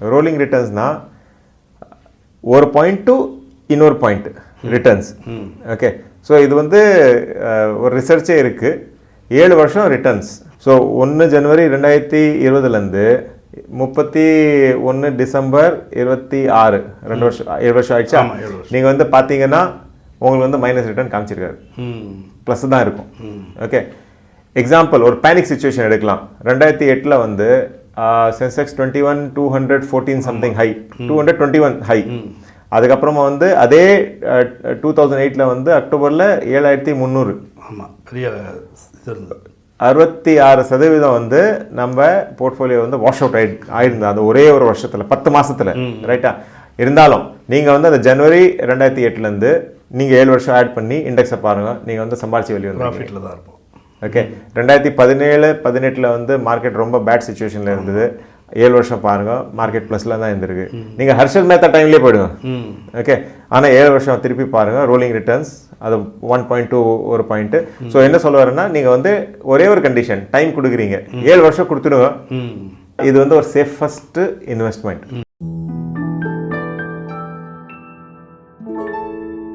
Rolling ரிட்டர்ன்ஸ்னால் ஒரு point to இன்னொரு பாயிண்ட் ரிட்டர்ன்ஸ் ஓகே ஸோ இது வந்து ஒரு ரிசர்ச்சே இருக்குது ஏழு வருஷம் ரிட்டர்ன்ஸ் ஸோ ஒன்று ஜனவரி ரெண்டாயிரத்தி இருபதுலேருந்து முப்பத்தி ஒன்று டிசம்பர் இருபத்தி ஆறு. ரெண்டு வருஷம் ஏழு வருஷம் ஆயிடுச்சா. நீங்கள் வந்து பார்த்தீங்கன்னா உங்களுக்கு வந்து மைனஸ் ரிட்டர்ன் காமிச்சிருக்காரு. ம். ப்ளஸ் தான் இருக்கும். ஓகே எக்ஸாம்பிள் ஒரு பேனிக் சுச்சுவேஷன் எடுக்கலாம். ரெண்டாயிரத்தி எட்டில் வந்து Sensex twenty one two hundred fourteen something high two hundred twenty one high அதுக்கப்புறமா வந்து அதே டூ தௌசண்ட் எயிட்டில் வந்து அக்டோபரில் ஏழாயிரத்தி முந்நூறு. ஆமாம் பெரிய அறுபத்தி ஆறு சதவீதம் வந்து நம்ம போர்ட்ஃபோலியோ வந்து வாஷ் அவுட் ஆயி ஆயிருந்தது. அந்த ஒரே ஒரு வருஷத்தில் பத்து மாசத்துல ரைட்டா இருந்தாலும் நீங்கள் வந்து அந்த ஜனவரி ரெண்டாயிரத்தி எட்டுலேருந்து நீங்கள் ஏழு வருஷம் ஆட் பண்ணி இண்டெக்ஸை பாருங்க. நீங்கள் வந்து சம்பாரிச்சு வெளியே வந்து ப்ராஃபிட்டில் தான் இருப்போம். ஓகே ரெண்டாயிரத்தி பதினேழு பதினெட்டில் வந்து மார்க்கெட் ரொம்ப பேட் சுச்சுவேஷனில் இருந்தது. ஏழு வருஷம் பாருங்க மார்க்கெட் ப்ளஸில் தான் இருந்திருக்கு. நீங்கள் ஹர்ஷல் மேத்தா டைம்லேயே போயிடுங்க. ம். ஓகே ஆனால் ஏழு வருஷம் திருப்பி பாருங்க ரோலிங் ரிட்டர்ன்ஸ் அது ஒன் பாயிண்ட் டூ ஒரு பாயிண்ட் ஸோ என்ன சொல்ல வரேன்னா நீங்கள் வந்து ஒரே ஒரு கண்டிஷன் டைம் கொடுக்குறீங்க. ஏழு வருஷம் கொடுத்துடுங்க. ம். இது வந்து ஒரு சேஃபஸ்ட் இன்வெஸ்ட்மெண்ட்